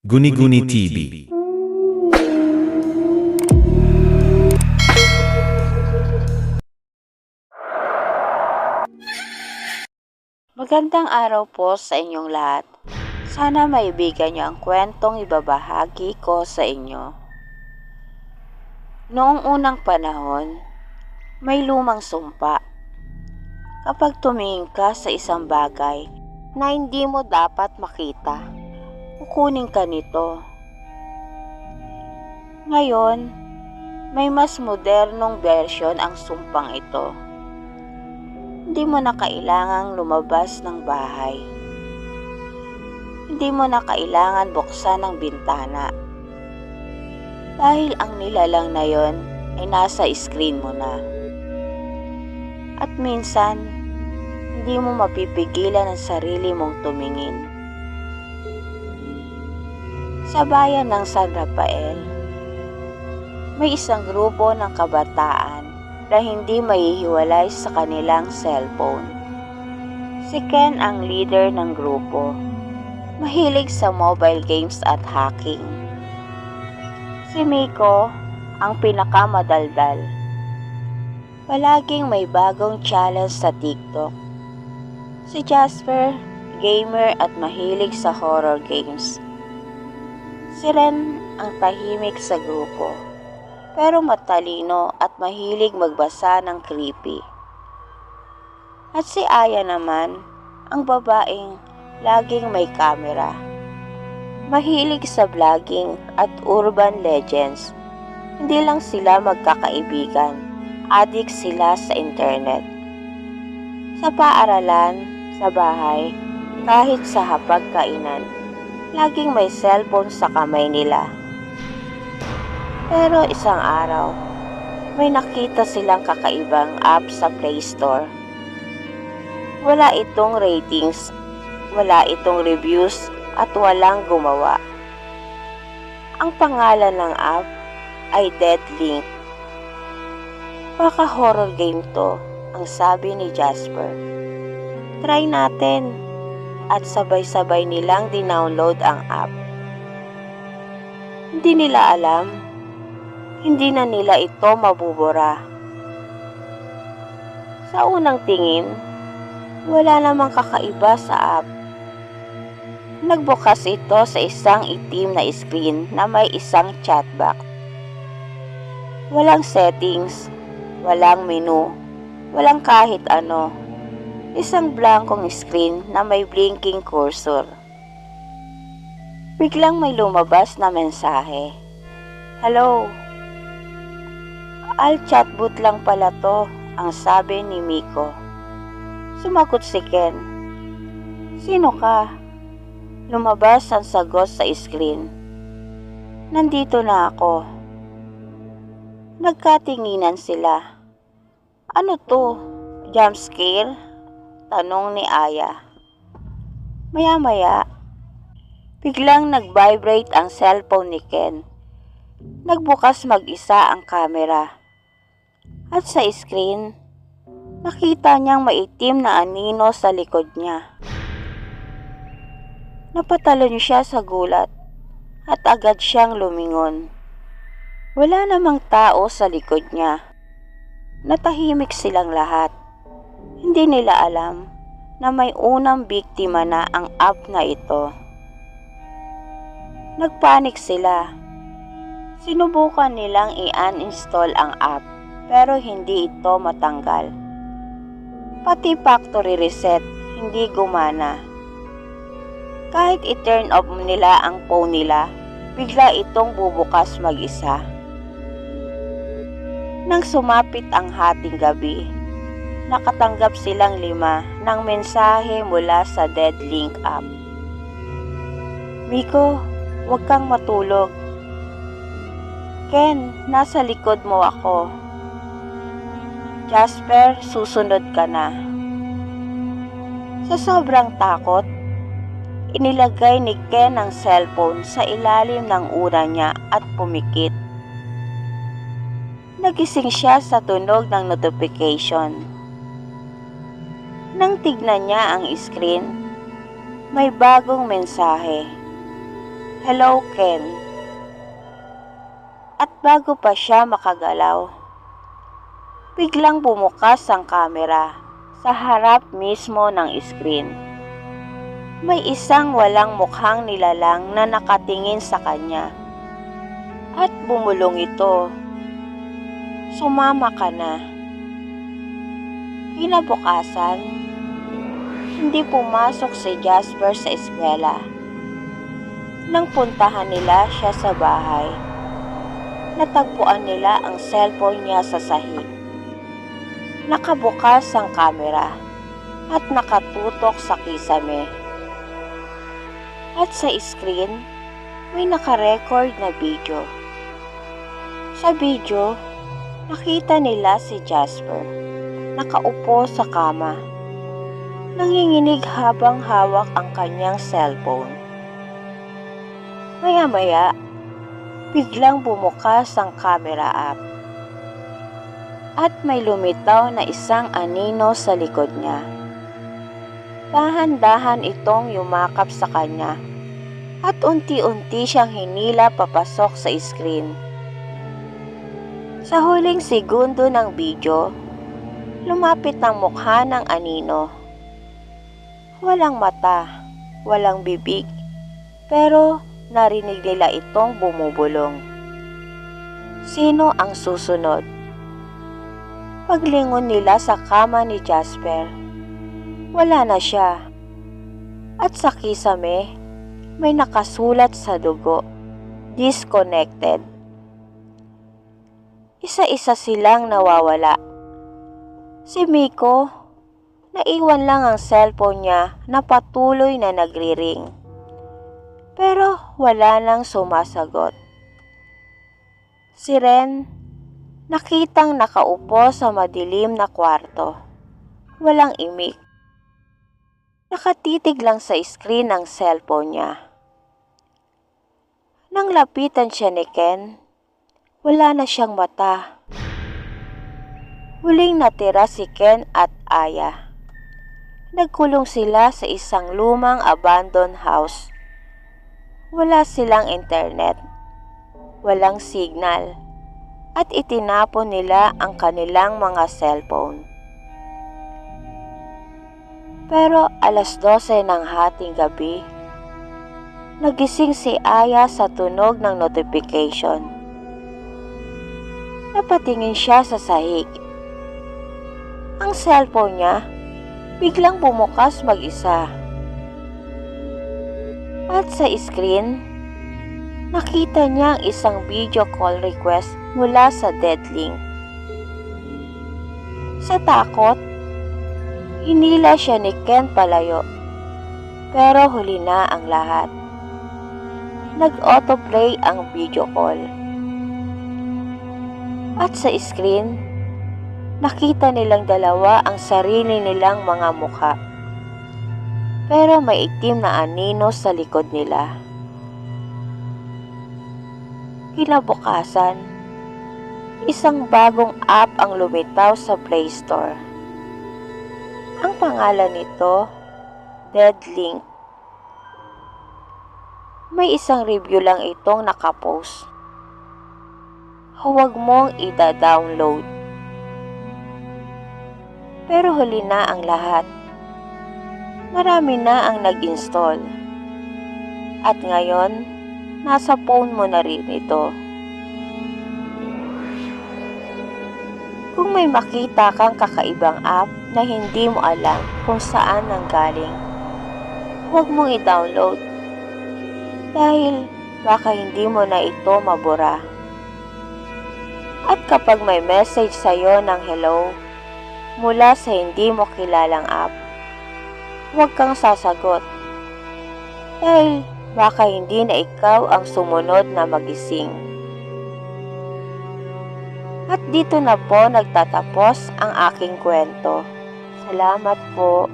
Guni-Guni TV. Magandang araw po sa inyong lahat. Sana maibigan niyo ang kwentong ibabahagi ko sa inyo. Noong unang panahon, may lumang sumpa. Kapag tumingin ka sa isang bagay na hindi mo dapat makita, kukunin ka nito. Ngayon, may mas modernong version ang sumpang ito hindi mo na kailangang lumabas ng bahay. Hindi mo na kailangan buksan ang bintana. Dahil ang nilalang na yon ay nasa screen mo na. At minsan, hindi mo mapipigilan ang sarili mong tumingin. Sa bayan ng San Rafael, may isang grupo ng kabataan na hindi maihiwalay sa kanilang cellphone. Si Ken ang leader ng grupo. Mahilig sa mobile games at hacking. Si Miko ang pinakamadaldal. Palaging may bagong challenge sa TikTok. Si Jasper, gamer at mahilig sa horror games. Si Ren ang tahimik sa grupo pero matalino at mahilig magbasa ng creepy. At si Aya naman, ang babaeng laging may kamera. Mahilig sa vlogging at urban legends. Hindi lang sila magkakaibigan, adik sila sa internet. Sa paaralan, sa bahay, kahit sa hapagkainan, laging may cellphone sa kamay nila. Pero isang araw, may nakita silang kakaibang app sa Play Store. Wala itong ratings, wala itong reviews, at walang gumawa. Ang pangalan ng app ay Deadlink. Baka horror game to, ang sabi ni Jasper. Try natin. At sabay-sabay nilang dinownload ang app. Hindi nila alam hindi na nila ito mabubura. Sa unang tingin, wala namang kakaiba sa app. Nagbukas ito sa isang itim na screen na may isang chat box. Walang settings, walang menu, walang kahit ano. Isang blankong screen na may blinking cursor. Biglang may lumabas na mensahe. Hello, Al chatbot lang pala to, ang sabi ni Miko. Sumagot si Ken. Sino ka? Lumabas ang sagot sa screen. Nandito na ako. Nagkatinginan sila. Ano to? Jump scare? Tanong ni Aya. Maya-maya, biglang nag-vibrate ang cellphone ni Ken. Nagbukas mag-isa ang kamera. At sa screen, nakita niyang maitim na anino sa likod niya. Napatalon siya sa gulat at agad siyang lumingon. Wala namang tao sa likod niya. Natahimik silang lahat. Hindi nila alam na may unang biktima na ang app na ito. Nagpanik sila. Sinubukan nilang i-uninstall ang app pero hindi ito matanggal. Pati factory reset, hindi gumana. Kahit i-turn off nila ang phone nila, bigla itong bubukas mag-isa. Nang sumapit ang hating gabi, nakatanggap silang lima ng mensahe mula sa Deadlink app. Miko, huwag kang matulog. Ken, nasa likod mo ako. Jasper, susunod ka na. Sa sobrang takot, inilagay ni Ken ang cellphone sa ilalim ng ura niya at pumikit. Nagising siya sa tunog ng notification. Nang tignan niya ang screen, may bagong mensahe. Hello, Ken. At bago pa siya makagalaw, biglang bumukas ang kamera sa harap mismo ng screen. May isang walang mukhang nilalang na nakatingin sa kanya. At bumulong ito. Sumama ka na. Kinabukasan, hindi pumasok si Jasper sa eskwela. Nang puntahan nila siya sa bahay, natagpuan nila ang cellphone niya sa sahig. Nakabukas ang kamera at nakatutok sa kisame. At sa screen, may nakarecord na video. Sa video, nakita nila si Jasper nakaupo sa kama. Nanginginig habang hawak ang kanyang cellphone. Maya-maya, biglang bumukas ang camera app. At may lumitaw na isang anino sa likod niya. Dahan-dahan itong yumakap sa kanya at unti-unti siyang hinila papasok sa screen. Sa huling segundo ng video, lumapit ang mukha ng anino. Walang mata, walang bibig, pero narinig nila itong bumubulong. Sino ang susunod? Paglingon nila sa kama ni Jasper, wala na siya. At sa kisame, may nakasulat sa dugo, disconnected. Isa-isa silang nawawala. Si Miko, naiwan lang ang cellphone niya na patuloy na nagriring. Pero wala nang sumasagot. Si Ren, nakitang nakaupo sa madilim na kwarto. Walang imik. Nakatitig lang sa screen ng cellphone niya. Nang lapitan siya ni Ken, wala na siyang mata. Huling natira si Ken at Aya. Nagkulong sila sa isang lumang abandoned house. Wala silang internet, walang signal, at itinapon nila ang kanilang mga cellphone. Pero alas 12 ng hating gabi, nagising si Aya sa tunog ng notification. Napatingin siya sa sahig ang cellphone niya biglang bumukas mag-isa. At sa screen, nakita niya ang isang video call request mula sa Deadlink. Sa takot, hinila siya ni Ken palayo. Pero huli na ang lahat. Nag-autoplay ang video call. At sa screen, Nakita nilang dalawa ang sarili nilang mga mukha. Pero may itim na anino sa likod nila. Kinabukasan, isang bagong app ang lumitaw sa Play Store. Ang pangalan nito, Deadlink. May isang review lang itong nakapost. Huwag mong ida-download pero huli na ang lahat. Marami na ang nag-install. At ngayon, nasa phone mo na rin ito. Kung may makita kang kakaibang app na hindi mo alam kung saan nanggaling, huwag mong i-download dahil baka hindi mo na ito mabura. At kapag may message sa'yo ng hello, mula sa hindi mo kilalang app. Huwag kang sasagot dahil baka hindi na ikaw ang sumunod na magising. At dito na po nagtatapos ang aking kwento. Salamat po.